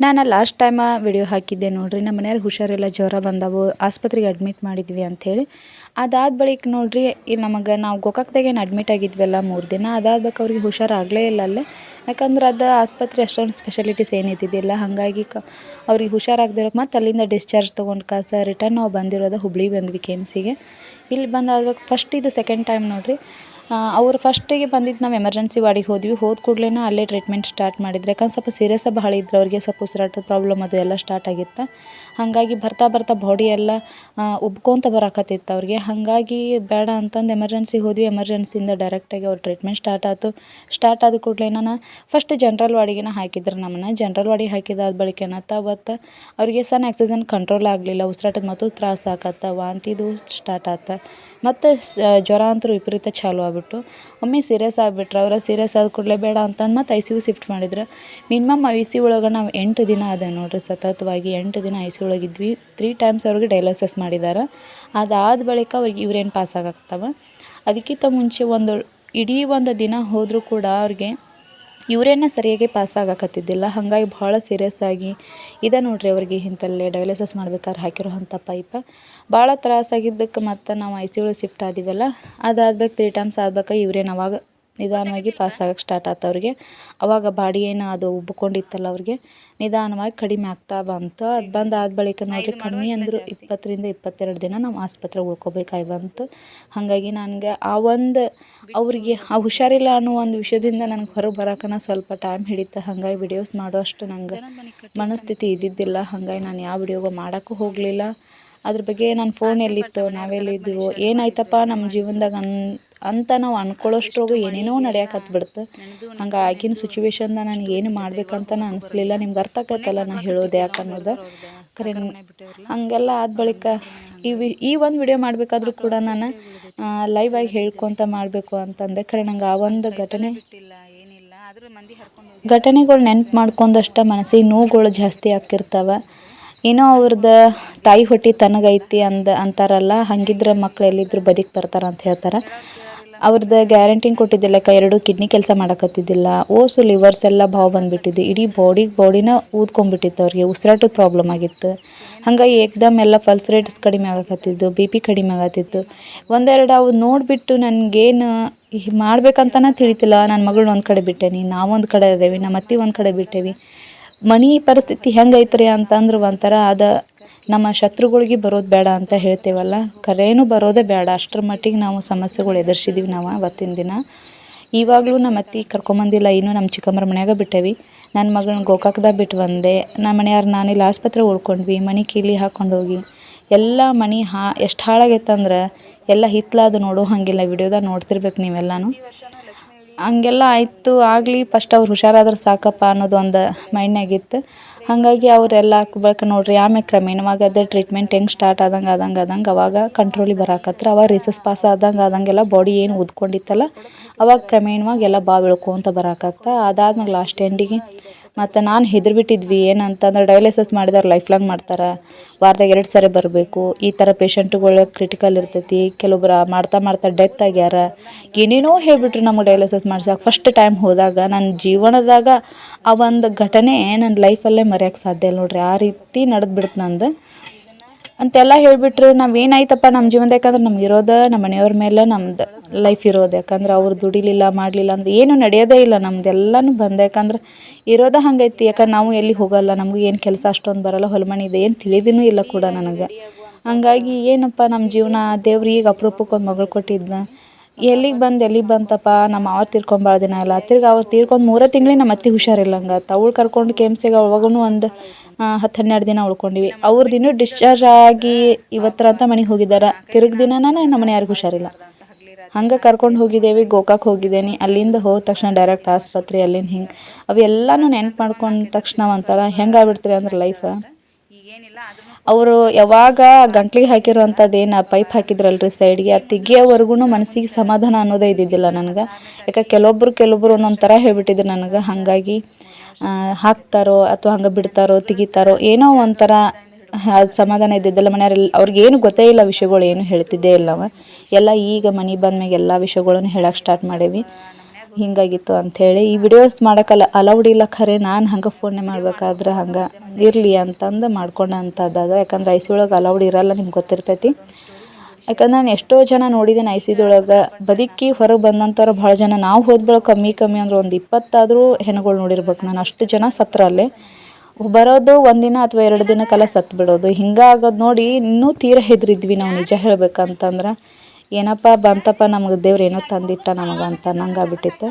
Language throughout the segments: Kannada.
ನಾನು ಲಾಸ್ಟ್ ಟೈಮ ವಿಡಿಯೋ ಹಾಕಿದ್ದೆ ನೋಡ್ರಿ ನಮ್ಮ ಮನೆಯವ್ರಿಗೆ ಹುಷಾರಿಲ್ಲ, ಜ್ವರ ಬಂದವು, ಆಸ್ಪತ್ರೆಗೆ ಅಡ್ಮಿಟ್ ಮಾಡಿದ್ವಿ ಅಂಥೇಳಿ ಅದಾದ ಬಳಿಕ ನೋಡ್ರಿ ಇಲ್ಲಿ ನಮಗೆ ನಾವು ಗೋಕಾಕ್ದಾಗೇನು ಅಡ್ಮಿಟ್ ಆಗಿದ್ವಲ್ಲ ಮೂರು ದಿನ, ಅದಾದ ಬಳಿಕ ಅವ್ರಿಗೆ ಹುಷಾರಾಗಲೇ ಇಲ್ಲ ಅಲ್ಲೇ. ಯಾಕಂದ್ರೆ ಅದು ಆಸ್ಪತ್ರೆ ಅಷ್ಟೊಂದು ಸ್ಪೆಷಾಲಿಟೀಸ್ ಏನಿದ್ದಿದ್ದಿಲ್ಲ ಹಾಗಾಗಿ ಕ ಅವ್ರಿಗೆ ಹುಷಾರಾಗದಿರೋಕೆ ಮತ್ತು ಅಲ್ಲಿಂದ ಡಿಸ್ಚಾರ್ಜ್ ತೊಗೊಂಡು ಕಾಸ ರಿಟರ್ನ್ ನಾವು ಬಂದಿರೋದು ಹುಬ್ಳಿಗೆ ಬಂದ್ವಿ ಕೆ ಎಂ ಸಿಗೆ ಇಲ್ಲಿ ಬಂದಾದ ಫಸ್ಟ್ ಇದು ಸೆಕೆಂಡ್ ಟೈಮ್ ನೋಡ್ರಿ ಅವ್ರು ಫಸ್ಟಿಗೆ ಬಂದಿದ್ದು ನಾವು ಎಮರ್ಜೆನ್ಸಿ ವಾರ್ಡಿಗೆ ಹೋದ್ವಿ. ಹೋದ ಕೂಡಲೇ ಅಲ್ಲೇ ಟ್ರೀಟ್ಮೆಂಟ್ ಸ್ಟಾರ್ಟ್ ಮಾಡಿದ್ರು. ಯಾಕಂದ್ರೆ ಸ್ವಲ್ಪ ಸೀರಿಯಸ್ ಬಹಳ ಇದ್ರು ಅವ್ರಿಗೆ, ಸ್ವಲ್ಪ ಉಸಿರಾಟದ ಪ್ರಾಬ್ಲಮ್ ಅದು ಎಲ್ಲ ಸ್ಟಾರ್ಟ್ ಆಗಿತ್ತು. ಹಾಗಾಗಿ ಬರ್ತಾ ಬರ್ತಾ ಬಾಡಿ ಎಲ್ಲ ಉಬ್ಕೊತ ಬರಾಕತ್ತಿತ್ತು ಅವ್ರಿಗೆ. ಹಾಗಾಗಿ ಬೇಡ ಅಂತಂದು ಎಮರ್ಜೆನ್ಸಿಗೆ ಹೋದ್ವಿ. ಎಮರ್ಜೆನ್ಸಿಯಿಂದ ಡೈರೆಕ್ಟಾಗಿ ಅವ್ರ ಟ್ರೀಟ್ಮೆಂಟ್ ಸ್ಟಾರ್ಟ್ ಆಯ್ತು ಸ್ಟಾರ್ಟ್ ಆದ ಕೂಡಲೇ ನಾನು ಫಸ್ಟ್ ಜನ್ರಲ್ ವಾರ್ಡಿಗೆನ ಹಾಕಿದ್ರು ನಮ್ಮನ್ನು. ಜನ್ರಲ್ ವಾರ್ಡಿಗೆ ಹಾಕಿದಾದ ಬಳಿಕ ಏನತ್ತ ಅವತ್ತು ಅವ್ರಿಗೆ ಸಣ್ಣ ಆಕ್ಸಿಜನ್ ಕಂಟ್ರೋಲ್ ಆಗಲಿಲ್ಲ. ಉಸಿರಾಟದ ಮತ್ತು ತ್ರಾಸ ಆಕತ್ತ ವಾಂತಿದು ಸ್ಟಾರ್ಟ್ ಆತ. ಮತ್ತು ಜ್ವರ ಅಂತೂ ವಿಪರೀತ ಚಾಲು ಆಗ್ಬಿಟ್ಟು ಒಮ್ಮೆ ಸೀರಿಯಸ್ ಆಗಿಬಿಟ್ರೆ ಅವರ ಸೀರಿಯಸ್ ಆದ ಕೂಡಲೇ ಬೇಡ ಅಂತಂದು ಮತ್ತು ಐ ಸಿ ಯು ಶಿಫ್ಟ್ ಮಾಡಿದ್ರು. ಮಿನಿಮಮ್ ಐ ಸಿ ಒಳಗೆ ನಾವು ಎಂಟು ದಿನ ಅದ ನೋಡ್ರಿ, ಸತತವಾಗಿ ಎಂಟು ದಿನ ಐ ಸಿ ಒಳಗಿದ್ವಿ ತ್ರೀ ಟೈಮ್ಸ್ ಅವ್ರಿಗೆ ಡಯಾಲಿಸಿಸ್ ಮಾಡಿದ್ದಾರೆ ಅದಾದ ಬಳಿಕ ಅವ್ರಿಗೆ ಇವ್ರೇನು ಪಾಸ್ ಆಗಾಗ್ತವೆ ಅದಕ್ಕಿಂತ ಮುಂಚೆ ಒಂದು, ಇಡೀ ಒಂದು ದಿನ ಹೋದರೂ ಕೂಡ ಅವ್ರಿಗೆ ಯೂರಿನ್ನ ಸರಿಯಾಗಿ ಪಾಸ್ ಆಗಕತ್ತಿದ್ದಿಲ್ಲ. ಹಾಗಾಗಿ ಭಾಳ ಸೀರಿಯಸ್ ಆಗಿ ಇದೆ ನೋಡ್ರಿ ಅವ್ರಿಗೆ ಇಂಥಲ್ಲೇ ಡಯಾಲಿಸಿಸ್ ಮಾಡ್ಬೇಕಾದ್ರೆ ಹಾಕಿರೋ ಅಂಥ ಪೈಪ ಭಾಳ ತ್ರಾಸಾಗಿದ್ದಕ್ಕೆ ಮತ್ತು ನಾವು ಐ ಸಿ ಯು ಒಳಗೆ ಶಿಫ್ಟ್ ಆದಿವಲ್ಲ. ಅದಾದ್ಬೇಕು ತ್ರೀ ಟೈಮ್ಸ್ ಆದ್ಬೇಕು ಯೂರಿಯನ್ ಅವಾಗ ನಿಧಾನವಾಗಿ ಪಾಸ್ ಆಗೋಕ್ಕೆ ಸ್ಟಾರ್ಟ್ ಆಯ್ತು ಅವ್ರಿಗೆ. ಅವಾಗ ಬಾಡಿ ಏನು ಅದು ಉಬ್ಕೊಂಡಿತ್ತಲ್ಲ ಅವ್ರಿಗೆ ನಿಧಾನವಾಗಿ ಕಡಿಮೆ ಆಗ್ತಾ ಬಂತು. ಅದು ಬಂದಾದ ಆದ ಬಳಿಕ ನೋಡಿರಿ ಕಮ್ಮಿ ಅಂದರು ಇಪ್ಪತ್ತರಿಂದ ಇಪ್ಪತ್ತೆರಡು ದಿನ ನಾವು ಆಸ್ಪತ್ರೆಗೆ ಉಳ್ಕೋಬೇಕಾಗಿ ಬಂತು. ಹಾಗಾಗಿ ನನಗೆ ಆ ಒಂದು ಅವ್ರಿಗೆ ಆ ಹುಷಾರಿಲ್ಲ ಅನ್ನೋ ಒಂದು ವಿಷಯದಿಂದ ನನಗೆ ಹೊರಗೆ ಬರೋಕನ ಸ್ವಲ್ಪ ಟೈಮ್ ಹಿಡಿತು. ಹಾಗಾಗಿ ವಿಡಿಯೋಸ್ ಮಾಡೋಷ್ಟು ನಂಗೆ ಮನಸ್ಥಿತಿ ಇದ್ದಿದ್ದಿಲ್ಲ. ಹಾಗಾಗಿ ನಾನು ಯಾವ ವಿಡಿಯೋಗೂ ಮಾಡೋಕ್ಕೂ ಹೋಗಲಿಲ್ಲ. ಅದ್ರ ಬಗ್ಗೆ ನನ್ನ ಫೋನ್ ಎಲ್ಲಿತ್ತು ನಾವೆಲ್ಲಿದ್ದೀವೋ ಏನಾಯ್ತಪ್ಪ ನಮ್ಮ ಜೀವನದಾಗ ಅನ್, ಅಂತ ನಾವು ಅನ್ಕೊಳ್ಳೋಷ್ಟ್ರಾಗೂ ಏನೇನೋ ನಡೆಯಕತ್ಬಿಡ್ತು ಹಂಗೆ ಆಗಿನ ಸಿಚುವೇಶನ್ದಾಗ ನಾನು ಏನು ಮಾಡ್ಬೇಕಂತ ಅನಿಸ್ಲಿಲ್ಲ. ನಿಮ್ಗೆ ಅರ್ಥ ಆಗತ್ತಲ್ಲ ನಾನು ಹೇಳೋದು ಯಾಕನ್ನೋದು? ಕರೆ ಹಂಗೆಲ್ಲ ಆದ ಬಳಿಕ ಈ ವಿ, ಈ ಒಂದು ವಿಡಿಯೋ ಮಾಡಬೇಕಾದ್ರೂ ಕೂಡ ನಾನು ಲೈವ್ ಆಗಿ ಹೇಳ್ಕೊತ ಮಾಡಬೇಕು ಅಂತಂದೆ. ಕರೆ ನಂಗೆ ಆ ಒಂದು ಘಟನೆ, ಘಟನೆಗಳು ನೆನ್ಪು ಮಾಡ್ಕೊಂಡಷ್ಟ ಮನಸ್ಸಿಗೆ ನೋವುಗಳು ಜಾಸ್ತಿ ಆಗ್ತಿರ್ತಾವೆ. ಏನೋ ಅವ್ರದ್ದು ತಾಯಿ ಹೊಟ್ಟೆ ತನಗೈತಿ ಅಂದ ಅಂತಾರಲ್ಲ, ಹಂಗಿದ್ರೆ ಮಕ್ಳು ಎಲ್ಲಿದ್ರು ಬದುಕಿ ಬರ್ತಾರೆ ಅಂತ ಹೇಳ್ತಾರೆ. ಅವ್ರದ್ದು ಗ್ಯಾರಂಟಿ ಕೊಟ್ಟಿದ್ದಿಲ್ಲ ಎರಡು ಕಿಡ್ನಿ ಕೆಲಸ ಮಾಡಕತ್ತಿದ್ದಿಲ್ಲ. ಓಸು, ಲಿವರ್ಸ್ ಎಲ್ಲ ಬಾವು ಬಂದುಬಿಟ್ಟಿದ್ದು ಇಡೀ ಬಾಡಿಗೆ ಬಾಡಿನ ಊದ್ಕೊಂಡ್ಬಿಟ್ಟಿತ್ತು ಅವ್ರಿಗೆ, ಉಸಿರಾಟದ ಪ್ರಾಬ್ಲಮ್ ಆಗಿತ್ತು. ಹಂಗಾಗಿ ಏಕ್ದಮ್ ಎಲ್ಲ ಪಲ್ಸ್ ರೇಟ್ಸ್ ಕಡಿಮೆ ಆಗಕತ್ತಿದ್ದು, ಬಿ ಪಿ ಕಡಿಮೆ ಆಗತ್ತಿತ್ತು ಒಂದೆರಡು ಅವು ನೋಡಿಬಿಟ್ಟು ನನಗೇನು ಮಾಡ್ಬೇಕಂತನೇ ತಿಳಿತಿಲ್ಲ. ನನ್ನ ಮಗಳನ್ನ ಒಂದು ಕಡೆ ಬಿಟ್ಟೇನಿ, ನಾವೊಂದು ಕಡೆ ಅದೇವಿ ನಮ್ಮ ಅತ್ತೆ ಒಂದು ಕಡೆ ಬಿಟ್ಟೇವಿ. ಮನೆ ಪರಿಸ್ಥಿತಿ ಹೆಂಗೈತ್ರಿ ಅಂತಂದ್ರೆ ಒಂಥರ ಅದ, ನಮ್ಮ ಶತ್ರುಗಳಿಗೆ ಬರೋದು ಬೇಡ ಅಂತ ಹೇಳ್ತೇವಲ್ಲ. ಕರೆಯೂ ಬರೋದೇ ಬೇಡ. ಅಷ್ಟರ ಮಟ್ಟಿಗೆ ನಾವು ಸಮಸ್ಯೆಗಳು ಎದುರಿಸಿದೀವಿ ನಾವು ಅವತ್ತಿನ ದಿನ. ಇವಾಗಲೂ ನಮ್ಮ ಅತ್ತೆ ಕರ್ಕೊಂಬಂದಿಲ್ಲ, ಇನ್ನೂ ನಮ್ಮ ಚಿಕ್ಕಮ್ಮರ ಮನ್ಯಾಗ ಬಿಟ್ಟೇವಿ. ನನ್ನ ಮಗಳನ್ನ ಗೋಕಾಕ್ದಾಗ ಬಿಟ್ಟು ಬಂದೆ. ನಮ್ಮ ಮನೆಯವ್ರು ನಾನಿಲ್ಲಿ ಆಸ್ಪತ್ರೆ ಉಳ್ಕೊಂಡ್ವಿ, ಮನೆ ಕೀಲಿ ಹಾಕ್ಕೊಂಡು ಹೋಗಿ. ಎಲ್ಲ ಮನೆ ಹಾ, ಎಷ್ಟು ಹಾಳಾಗೈತಂದ್ರೆ, ಎಲ್ಲ ಹಿತ್ಲಾದು ನೋಡೋ ಹಾಗಿಲ್ಲ. ವಿಡಿಯೋದಾಗ ನೋಡ್ತಿರ್ಬೇಕು ನೀವೆಲ್ಲನೂ. ಹಂಗೆಲ್ಲ ಆಯಿತು, ಆಗಲಿ ಫಸ್ಟ್ ಅವ್ರು ಹುಷಾರಾದ್ರೆ ಸಾಕಪ್ಪ ಅನ್ನೋದು ಒಂದು ಮೈಂಡ್ನಾಗಿತ್ತು ಹಾಗಾಗಿ ಅವರೆಲ್ಲ ಹಾಕ್ಬೇಕು ನೋಡ್ರಿ ಆಮೇಲೆ ಕ್ರಮೇಣವಾಗಿ ಅದೇ ಟ್ರೀಟ್ಮೆಂಟ್ ಹೆಂಗೆ ಸ್ಟಾರ್ಟ್ ಆದಂಗೆ ಆದಂಗೆ ಆದಂಗೆ ಅವಾಗ ಕಂಟ್ರೋಲಿಗೆ ಬರಾಕತ್ರ. ಅವಾಗ ರಿಸಸ್ ಪಾಸ್ ಆದಂಗೆ ಆದಂಗೆಲ್ಲ ಬಾಡಿ ಏನು ಉದ್ಕೊಂಡಿತ್ತಲ್ಲ, ಅವಾಗ ಕ್ರಮೇಣವಾಗಿ ಎಲ್ಲ ಬಾವು ಬೆಳ್ಕೊಂತ ಬರಾಕತ್ತ. ಅದಾದ್ಮೇಲೆ ಲಾಸ್ಟ್ ಎಂಡಿಗೆ ಮತ್ತು ನಾನು ಹೆದರ್ಬಿಟ್ಟಿದ್ವಿ, ಏನಂತಂದ್ರೆ ಡಯಾಲಿಸಿಸ್ ಮಾಡಿದವ್ರು ಲೈಫ್ ಲಾಂಗ್ ಮಾಡ್ತಾರೆ. ವಾರದಾಗ ಎರಡು ಸಾರಿ ಬರಬೇಕು. ಈ ಥರ ಪೇಷಂಟ್ಗಳು ಕ್ರಿಟಿಕಲ್ ಇರ್ತೈತಿ. ಕೆಲವೊಬ್ರು ಮಾಡ್ತಾ ಮಾಡ್ತಾ ಡೆತ್ ಆಗ್ಯಾರ. ಏನೇನೋ ಹೇಳ್ಬಿಟ್ರು ನಮಗೆ ಡಯಾಲಿಸಿಸ್ ಮಾಡ್ಸಕ್ಕೆ ಫಸ್ಟ್ ಟೈಮ್ ಹೋದಾಗ ನನ್ನ ಜೀವನದಾಗ ಆ ಒಂದು ಘಟನೆ ನನ್ನ ಲೈಫಲ್ಲೇ ಮರೆಯೋಕ್ಕೆ ಸಾಧ್ಯ ಇಲ್ಲ ನೋಡ್ರಿ. ಆ ರೀತಿ ನಡೆದ್ಬಿಡ್ತು ನಂದು. ಅಂತೆಲ್ಲ ಹೇಳಿಬಿಟ್ರು ನಾವು ಏನಾಯ್ತಪ್ಪ ನಮ್ಮ ಜೀವನದ? ಯಾಕಂದ್ರೆ ನಮ್ಗೆ ಇರೋದು ನಮ್ಮ ಮನೆಯವ್ರ ಮೇಲೆ ನಮ್ದು ಲೈಫ್ ಇರೋದು. ಯಾಕಂದ್ರೆ ಅವ್ರು ದುಡಿಲಿಲ್ಲ, ಮಾಡಲಿಲ್ಲ ಅಂದ್ರೆ ಏನು ನಡೆಯೋದೇ ಇಲ್ಲ ನಮ್ದೆಲ್ಲಾನು ಬಂದ. ಯಾಕಂದ್ರೆ ಇರೋದೇ ಹಂಗೈತಿ. ಯಾಕಂದ್ರೆ ನಾವು ಎಲ್ಲಿ ಹೋಗಲ್ಲ? ನಮಗೂ ಏನು ಕೆಲಸ ಅಷ್ಟೊಂದು ಬರಲ್ಲ. ಹೊಲಮಣಿ ಇದೆ. ಏನು ತಿಳಿದಿನೂ ಇಲ್ಲ ಕೂಡ ನನಗೆ. ಹಂಗಾಗಿ ಏನಪ್ಪ ನಮ್ಮ ಜೀವನ? ದೇವ್ರು ಈಗ ಅಪರೂಪಕ್ಕೆ ಒಂದು ಮಗಳು ಕೊಟ್ಟಿದ್ನ. ಎಲ್ಲಿಗೆ ಬಂದು, ಎಲ್ಲಿಗೆ ಬಂತಪ್ಪ? ನಮ್ಮ ಅವ್ರು ತೀರ್ಕೊಂಡು ಭಾಳ ದಿನ ಇಲ್ಲ ತಿರ್ಗಿ ಅವ್ರು ತೀರ್ಕೊಂಡು ಮೂರೇ ತಿಂಗಳಿಗೆ ನಮ್ಮ ಅತ್ತೆ ಹುಷಾರಿಲ್ಲಂಗತ್ತ ಅವಳು ಕರ್ಕೊಂಡು ಕೆಮ್ಸಿಗೆ ಅವಾಗೂ ಒಂದು ಹತ್ತು ಹನ್ನೆರಡು ದಿನ ಉಳ್ಕೊಂಡಿವಿ. ದಿನ ಡಿಸ್ಚಾರ್ಜ್ ಆಗಿ ಇವತ್ತರ ಅಂತ ಮನೆಗೆ ಹೋಗಿದ್ದಾರೆ. ತಿರುಗಿ ದಿನನೇ ನಮ್ಮ ಮನೆ ಯಾರಿಗೂ ಹುಷಾರಿಲ್ಲ. ಹಂಗೆ ಕರ್ಕೊಂಡು ಹೋಗಿದ್ದೇವೆ, ಗೋಕಾಕ್ ಹೋಗಿದ್ದೇನೆ. ಅಲ್ಲಿಂದ ಹೋದ ತಕ್ಷಣ ಡೈರೆಕ್ಟ್ ಆಸ್ಪತ್ರೆ, ಅಲ್ಲಿಂದ ಹಿಂಗೆ. ಅವೆಲ್ಲನೂ ನೆನ್ಪು ಮಾಡ್ಕೊಂಡ ತಕ್ಷಣ ಒಂಥರ ಹೆಂಗೆ ಆಗ್ಬಿಡ್ತೀರಿ ಅಂದ್ರೆ ಲೈಫ್ ಅವರು ಯಾವಾಗ ಗಂಟ್ಲಿಗೆ ಹಾಕಿರುವಂಥದ್ದು ಏನು ಪೈಪ್ ಹಾಕಿದ್ರಲ್ರಿ ಸೈಡ್ಗೆ ಅದು ತೆಗಿಯೋವರೆಗೂ ಮನಸ್ಸಿಗೆ ಸಮಾಧಾನ ಅನ್ನೋದೇ ಇದ್ದಿದ್ದಿಲ್ಲ ನನಗೆ. ಯಾಕೆ ಕೆಲವೊಬ್ರು ಕೆಲವೊಬ್ರು ಒಂದೊಂದು ಥರ ಹೇಳ್ಬಿಟ್ಟಿದ್ರು ನನಗೆ, ಹಾಗಾಗಿ ಹಾಕ್ತಾರೋ ಅಥವಾ ಹಂಗೆ ಬಿಡ್ತಾರೋ, ತೆಗಿತಾರೋ, ಏನೋ ಒಂಥರ ಅದು ಸಮಾಧಾನ ಇದ್ದಿದ್ದಿಲ್ಲ. ಮನೆಯವರೆಲ್ಲ ಅವ್ರಿಗೇನು ಗೊತ್ತೇ ಇಲ್ಲ ವಿಷಯಗಳು ಏನು ಹೇಳ್ತಿದ್ದೇ ಇಲ್ಲವ. ಎಲ್ಲ ಈಗ ಮನೆ ಬಂದ್ಮ್ಯಾಗ ಎಲ್ಲ ವಿಷಯಗಳನ್ನು ಹೇಳಕ್ಕೆ ಸ್ಟಾರ್ಟ್ ಮಾಡೇವಿ. ಹಿಂಗಾಗಿತ್ತು ಅಂಥೇಳಿ ಈ ವಿಡಿಯೋಸ್ ಮಾಡೋಕ್ಕಲ್ಲ ಅಲೌಡ್ ಇಲ್ಲ ಖರೆ, ನಾನು ಹಂಗೆ ಫೋನೇ ಮಾಡ್ಬೇಕಾದ್ರೆ ಹಂಗೆ ಇರಲಿ ಅಂತಂದು ಮಾಡ್ಕೊಂಡೆ ಅಂಥದ್ದು ಅದು ಯಾಕಂದ್ರೆ ಐ ಸಿ ಒಳಗೆ ಅಲೌಡ್ ಇರಲ್ಲ ನಿಮ್ಗೆ ಗೊತ್ತಿರ್ತೈತಿ. ಯಾಕಂದ್ರೆ ನಾನು ಎಷ್ಟೋ ಜನ ನೋಡಿದ್ದೇನೆ ಐ ಸಿದೊಳಗೆ ಬದುಕಿ ಹೊರಗೆ ಬಂದಂಥವ್ರು ಭಾಳ ಜನ. ನಾವು ಹೋದ ಬಳಿಕ ಕಮ್ಮಿ ಕಮ್ಮಿ ಅಂದ್ರೆ ಒಂದು ಇಪ್ಪತ್ತಾದರೂ ಹೆಣ್ಗಳು ನೋಡಿರ್ಬೇಕು. ನಾನು ಅಷ್ಟು ಜನ ಸತ್ರ ಅಲ್ಲೇ. ಬರೋದು ಒಂದಿನ ಅಥವಾ ಎರಡು ದಿನಕ್ಕೆಲ್ಲ ಸತ್ತು ಬಿಡೋದು ಹಿಂಗಾಗೋದು ನೋಡಿ ಇನ್ನೂ ತೀರ ಹೆದ್ರಿದ್ವಿ ನಾವು ನಿಜ ಹೇಳ್ಬೇಕಂತಂದ್ರೆ. ಏನಪ್ಪ ಬಂತಪ್ಪ, ನಮಗೆ ದೇವ್ರು ಏನೋ ತಂದಿಟ್ಟ ನಮಗೆ ಅಂತ ನಂಗೆ ಆಗ್ಬಿಟ್ಟಿತ್ತು.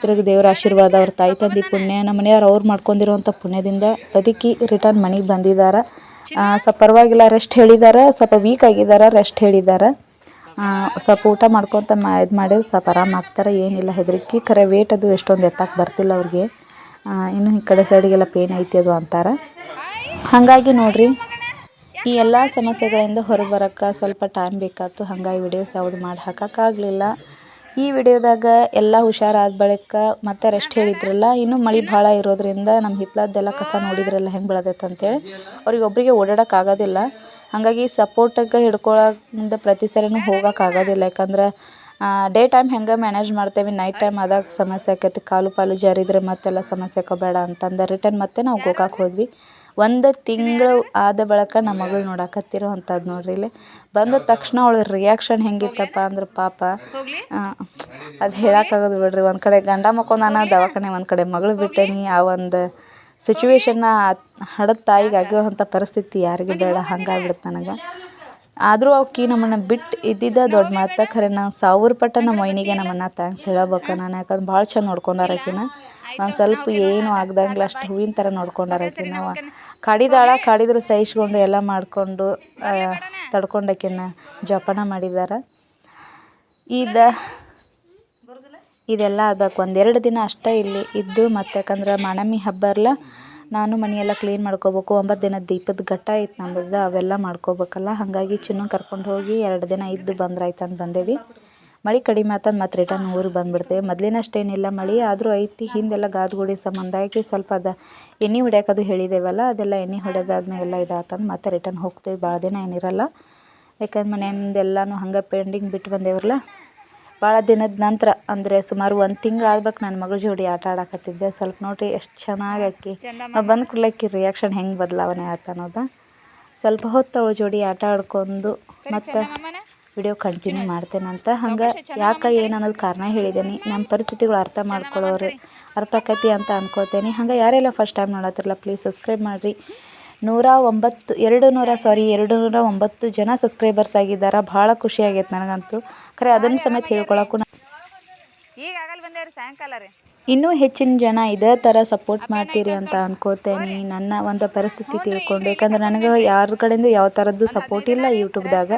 ತಿರುಗಿ ದೇವ್ರ ಆಶೀರ್ವಾದ ಅವ್ರ ತಾಯಿ ತಂದೆ ಪುಣ್ಯ ನಮ್ಮ ಮನೆಯವ್ರು ಅವ್ರು ಮಾಡ್ಕೊಂಡಿರುವಂಥ ಪುಣ್ಯದಿಂದ ಬದುಕಿ ರಿಟರ್ನ್ ಮನೆಗೆ ಬಂದಿದ್ದಾರೆ ಸ್ವಲ್ಪ ಪರವಾಗಿಲ್ಲ ರೆಸ್ಟ್ ಹೇಳಿದ್ದಾರೆ ಸ್ವಲ್ಪ ವೀಕ್ ಆಗಿದ್ದಾರೆ ರೆಸ್ಟ್ ಹೇಳಿದ್ದಾರೆ ಸ್ವಲ್ಪ ಊಟ ಮಾಡ್ಕೊತ ಮಾ, ಇದು ಮಾಡಿ ಸ್ವಲ್ಪ ಆರಾಮಾಗ್ತಾರೆ ಏನಿಲ್ಲ, ಹೆದರಿಕೆ. ಖರೆ ವೇಟ್ ಅದು ಎಷ್ಟೊಂದು ಎತ್ತಕ್ಕೆ ಬರ್ತಿಲ್ಲ ಅವ್ರಿಗೆ. ಇನ್ನು ಈ ಕಡೆ ಸೈಡಿಗೆಲ್ಲ ಪೇನ್ ಐತಿ ಅದು ಅಂತಾರೆ. ಹಾಗಾಗಿ ನೋಡ್ರಿ ಈ ಎಲ್ಲ ಸಮಸ್ಯೆಗಳಿಂದ ಹೊರಬರಕ್ಕೆ ಬರೋಕ್ಕೆ ಸ್ವಲ್ಪ ಟೈಮ್ ಬೇಕಾಯ್ತು ಹಾಗಾಗಿ ವಿಡಿಯೋಸ್ ಯಾವುದು ಮಾಡಿ ಹಾಕೋಕ್ಕಾಗಲಿಲ್ಲ ಈ ವಿಡಿಯೋದಾಗ ಎಲ್ಲ ಹುಷಾರಾದ ಬಳಿಕ ಮತ್ತೆ ರೆಸ್ಟ್ ಹೇಳಿದ್ರಲ್ಲ, ಇನ್ನು ಮಳೆ ಭಾಳ ಇರೋದ್ರಿಂದ ನಮ್ಮ ಹಿತ್ಲದ್ದೆಲ್ಲ ಕಸ ನೋಡಿದ್ರಲ್ಲ ಹೆಂಗೆ ಬೆಳೆದೈತೆ ಅಂತೇಳಿ ಅವ್ರಿಗೆ ಒಬ್ಬರಿಗೆ ಓಡಾಡೋಕ್ಕಾಗೋದಿಲ್ಲ ಹಾಗಾಗಿ ಸಪೋರ್ಟಾಗ ಹಿಡ್ಕೊಳದಿಂದ ಪ್ರತಿ ಸರಿನೂ ಹೋಗೋಕ್ಕಾಗೋದಿಲ್ಲ ಯಾಕಂದ್ರೆ ಡೇ ಟೈಮ್ ಹೆಂಗೆ ಮ್ಯಾನೇಜ್ ಮಾಡ್ತೇವೆ ನೈಟ್ ಟೈಮ್ ಆದಾಗ ಸಮಸ್ಯೆ ಆಕೈತಿ, ಕಾಲು ಪಾಲು ಜಾರಿದ್ರೆ ಮತ್ತೆಲ್ಲ ಸಮಸ್ಯೆ ಆಕೋಬೇಡ ಅಂತಂದು ರಿಟರ್ನ್ ಮತ್ತೆ ನಾವು ಗೋಕಾಕ್ ಹೋದ್ವಿ. ಒಂದು ತಿಂಗಳು ಆದ ಬಳಿಕ ನಮ್ಮ ಮಗಳು ನೋಡಕತ್ತಿರೋ ಅಂಥದ್ದು ನೋಡ್ರಿ ಇಲ್ಲಿ. ಬಂದ ತಕ್ಷಣ ಅವಳ ರಿಯಾಕ್ಷನ್ ಹೆಂಗಿತ್ತಪ್ಪ ಅಂದ್ರೆ ಪಾಪ ಅದು ಹೇಳಕ್ಕಾಗೋದು ಬಿಡ್ರಿ. ಒಂದು ಕಡೆ ಗಂಡ ಮಕ್ಕೊಂದಾನ ದವಾಖಾನೆ ಒಂದು ಕಡೆ ಮಗಳು ಬಿಟ್ಟೇನಿ. ಆ ಒಂದು ಸಿಚುವೇಶನ್ನ ಹಡದ ತಾಯಿಗೆ ಆಗುವಂಥ ಪರಿಸ್ಥಿತಿ ಯಾರಿಗೂ ಬೇಡ. ಹಂಗಾಗ್ಬಿಡುತ್ತೆ ನನಗೆ. ಆದರೂ ಅವಕಿ ನಮ್ಮನ್ನು ಬಿಟ್ಟು ಇದ್ದಿದ್ದ ದೊಡ್ಡ ಮಾತು ಖರೆ, ನಾವು ಸಾವಿರ ಪಟ್ಟ ನಮ್ಮ ಮೈನಿಗೆ ನಮ್ಮನ್ನ ಥ್ಯಾಂಕ್ಸ್ ಹೇಳಬೇಕು. ನಾನು ಯಾಕಂದ್ರೆ ಭಾಳ ಚಂದ ನೋಡ್ಕೊಂಡಾರ ಆಕಿನ. ಒಂದು ಸ್ವಲ್ಪ ಏನು ಆಗ್ದಂಗಿಲ್ಲ ಅಷ್ಟು ಹೂವಿನ ಥರ ನೋಡ್ಕೊಂಡಾರ ಆಕಿನ. ಕಾಡಿದಾಳ ಕಾಡಿದ್ರೆ ಸಹಿಸ್ಕೊಂಡು ಎಲ್ಲ ಮಾಡಿಕೊಂಡು ತಡ್ಕೊಂಡಾಕಿನ ಜೋಪಾನ ಮಾಡಿದ್ದಾರೆ ಇದು, ಇದೆಲ್ಲ ಅದಕ್ಕೆ ಒಂದೆರಡು ದಿನ ಅಷ್ಟೇ ಇಲ್ಲಿ ಇದ್ದು, ಮತ್ತು ಯಾಕಂದ್ರೆ ಮಾನಮಿ ಹಬ್ಬ ಅಲ್ಲ. ನಾನು ಮನೆಯೆಲ್ಲ ಕ್ಲೀನ್ ಮಾಡ್ಕೋಬೇಕು. ಒಂಬತ್ತು ದಿನದ ದೀಪದ ಘಟ್ಟ ಐತೆ ನಮ್ಮದು ಅವೆಲ್ಲ ಮಾಡ್ಕೋಬೇಕಲ್ಲ. ಹಾಗಾಗಿ ಚಿನ್ನು ಕರ್ಕೊಂಡು ಹೋಗಿ ಎರಡು ದಿನ ಇದ್ದು ಬಂದ್ರಾಯ್ತು ಅಂತ ಬಂದೇವಿ. ಮಳೆ ಕಡಿಮೆ ಆತಂದು ಮತ್ತೆ ರಿಟರ್ನ್ ಊರಿಗೆ ಬಂದುಬಿಡ್ತೇವೆ. ಮೊದಲಿನಷ್ಟೇನಿಲ್ಲ ಮಳೆ, ಆದರೂ ಐತಿ. ಹಿಂದೆಲ್ಲ ಗಾದ್ಗುಡಿ ಸಂಬಂಧಾಗಿ ಸ್ವಲ್ಪ ಅದು ಎಣ್ಣೆ ಹೊಡ್ಯಾಕದು ಹೇಳಿದ್ದೇವಲ್ಲ ಅದೆಲ್ಲ ಎಣ್ಣೆ ಹೊಡೆದಾದ್ಮೇಲೆ ಎಲ್ಲ ಇದಾತಂದು ಮತ್ತೆ ರಿಟರ್ನ್ ಹೋಗ್ತೇವೆ. ಭಾಳ ದಿನ ಏನಿರಲ್ಲ. ಯಾಕಂದ್ರೆ ಮನೆಯಿಂದೆಲ್ಲನೂ ಹಂಗೆ ಪೆಂಡಿಂಗ್ ಬಿಟ್ಟು ಬಂದೇವ್ರಲ್ಲ ಭಾಳ ದಿನದ ನಂತರ, ಅಂದರೆ ಸುಮಾರು ಒಂದು ತಿಂಗಳು ಆಗ್ಬೇಕು ನನ್ನ ಮಗಳ ಜೋಡಿ ಆಟ ಆಡಕತ್ತಿದ್ದೆ. ಸ್ವಲ್ಪ ನೋಡಿರಿ ಎಷ್ಟು ಚೆನ್ನಾಗಿ ಆಕಿ. ಬಂದ ಕೂಡಲೇ ರಿಯಾಕ್ಷನ್ ಹೆಂಗೆ ಬದಲಾವಣೆ ಆಯ್ತು ಅನ್ನೋದು. ಸ್ವಲ್ಪ ಹೊತ್ತು ಅವಳ ಜೋಡಿ ಆಟ ಆಡ್ಕೊಂಡು ಮತ್ತು ವಿಡಿಯೋ ಕಂಟಿನ್ಯೂ ಮಾಡ್ತೇನಂತ. ಹಂಗೆ ಯಾಕೆ ಏನು ಅನ್ನೋದು ಕಾರಣ ಹೇಳಿದ್ದೀನಿ ನಮ್ಮ ಪರಿಸ್ಥಿತಿಗಳು ಅರ್ಥ ಮಾಡ್ಕೊಳ್ಳೋರು ಅರ್ಥ ಆಕತಿ ಅಂತ ಅನ್ಕೋತೇನೆ. ಹಂಗೆ ಯಾರೆಲ್ಲ ಫಸ್ಟ್ ಟೈಮ್ ನೋಡತ್ತಿರಲ್ಲ ಪ್ಲೀಸ್ ಸಬ್ಸ್ಕ್ರೈಬ್ ಮಾಡಿರಿ. ನೂರ ಒಂಬತ್ತು ಎರಡು ನೂರ ಸಾರಿ ಎರಡು ನೂರ ಒಂಬತ್ತು ಜನ ಸಬ್ಸ್ಕ್ರೈಬರ್ಸ್ ಆಗಿದ್ದಾರೆ? ಭಾಳ ಖುಷಿ ಆಗೈತೆ ನನಗಂತೂ. ಖರೆ ಅದನ್ನು ಸಮೇತ ಹೇಳ್ಕೊಳಕ್ಕೂ ಈಗ ಆಗಲ್ ಬಂದೇವ್ರಿ ಸಾಯಂಕಾಲ ರೀ. ಇನ್ನೂ ಹೆಚ್ಚಿನ ಜನ ಇದೇ ಥರ ಸಪೋರ್ಟ್ ಮಾಡ್ತೀರಿ ಅಂತ ಅನ್ಕೋತೇನೆ. ನನ್ನ ಒಂದು ಪರಿಸ್ಥಿತಿ ತಿಳ್ಕೊಂಡು ಯಾಕಂದ್ರೆ ನನಗೆ ಯಾರ ಕಡೆಯಿಂದ ಯಾವ ಥರದ್ದು ಸಪೋರ್ಟ್ ಇಲ್ಲ ಯೂಟ್ಯೂಬ್ದಾಗ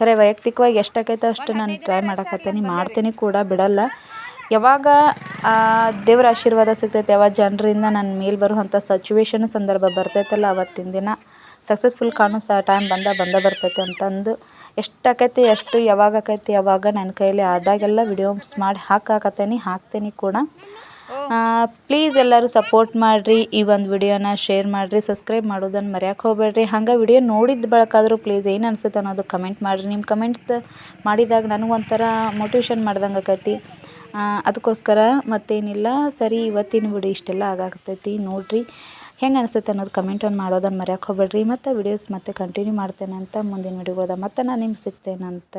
ಖರೆ ವೈಯಕ್ತಿಕವಾಗಿ ಎಷ್ಟಾಗೈತೆ ಅಷ್ಟು ನಾನು ಟ್ರೈ ಮಾಡಕತ್ತೇನೆ. ಮಾಡ್ತೀನಿ ಕೂಡ ಬಿಡಲ್ಲ. ಯಾವಾಗ ದೇವ್ರ ಆಶೀರ್ವಾದ ಸಿಗ್ತೈತೆ ಯಾವಾಗ ಜನರಿಂದ ನನ್ನ ಮೇಲೆ ಬರುವಂಥ ಸಚುವೇಶನ್ ಸಂದರ್ಭ ಬರ್ತೈತಲ್ಲ ಅವತ್ತಿನ ದಿನ. ಸಕ್ಸಸ್ಫುಲ್ ಕಾಣೋ ಸ ಟೈಮ್ ಬಂದ ಬಂದ ಬರ್ತೈತೆ ಅಂತಂದು ಎಷ್ಟಾಕೈತಿ ಎಷ್ಟು ಯಾವಾಗ ಆಕೈತಿ ಯಾವಾಗ ನನ್ನ ಕೈಯಲ್ಲಿ ಆದಾಗೆಲ್ಲ ವಿಡಿಯೋಸ್ ಮಾಡಿ ಹಾಕಾಕತ್ತೇನೆ ಹಾಕ್ತೀನಿ ಕೂಡ. ಪ್ಲೀಸ್ ಎಲ್ಲರೂ ಸಪೋರ್ಟ್ ಮಾಡಿರಿ ಈ ಒಂದು ವಿಡಿಯೋನ ಶೇರ್ ಮಾಡಿರಿ ಸಬ್ಸ್ಕ್ರೈಬ್ ಮಾಡೋದನ್ನು ಮರ್ಯಾಕೆ ಹೋಗಬೇಡ್ರಿ. ಹಂಗೆ ವಿಡಿಯೋ ನೋಡಿದ ಬಳಕಾದರೂ ಪ್ಲೀಸ್ ಏನು ಅನ್ಸುತ್ತೆ ಅನ್ನೋದು ಕಮೆಂಟ್ ಮಾಡಿರಿ. ನಿಮ್ಮ ಕಮೆಂಟ್ಸ್ ಮಾಡಿದಾಗ ನನಗೊಂಥರ ಮೋಟಿವೇಶನ್ ಮಾಡ್ದಂಗೆ ಆಕೈತಿ. ಅದಕ್ಕೋಸ್ಕರ ಮತ್ತೇನಿಲ್ಲ. ಸರಿ, ಇವತ್ತಿನ ವಿಡಿಯೋ ಇಷ್ಟೆಲ್ಲ ಆಗಾಕತ್ತೈತಿ. ನೋಡಿರಿ, ಹೆಂಗೆ ಅನಿಸುತ್ತೆ ಅನ್ನೋದು ಕಮೆಂಟ್ ಒಂದು ಮಾಡೋದನ್ನು ಮರ್ಯಾಕೆ ಹೋಗ್ಬೇಡ್ರಿ. ಮತ್ತು ವಿಡಿಯೋಸ್ ಮತ್ತೆ ಕಂಟಿನ್ಯೂ ಮಾಡ್ತೇನೆ ಅಂತ ಮುಂದಿನ ವಿಡಿಯೋದ ಮತ್ತೆ ನಾನು ನಿಮ್ಗೆ ಸಿಗ್ತೇನಂತ.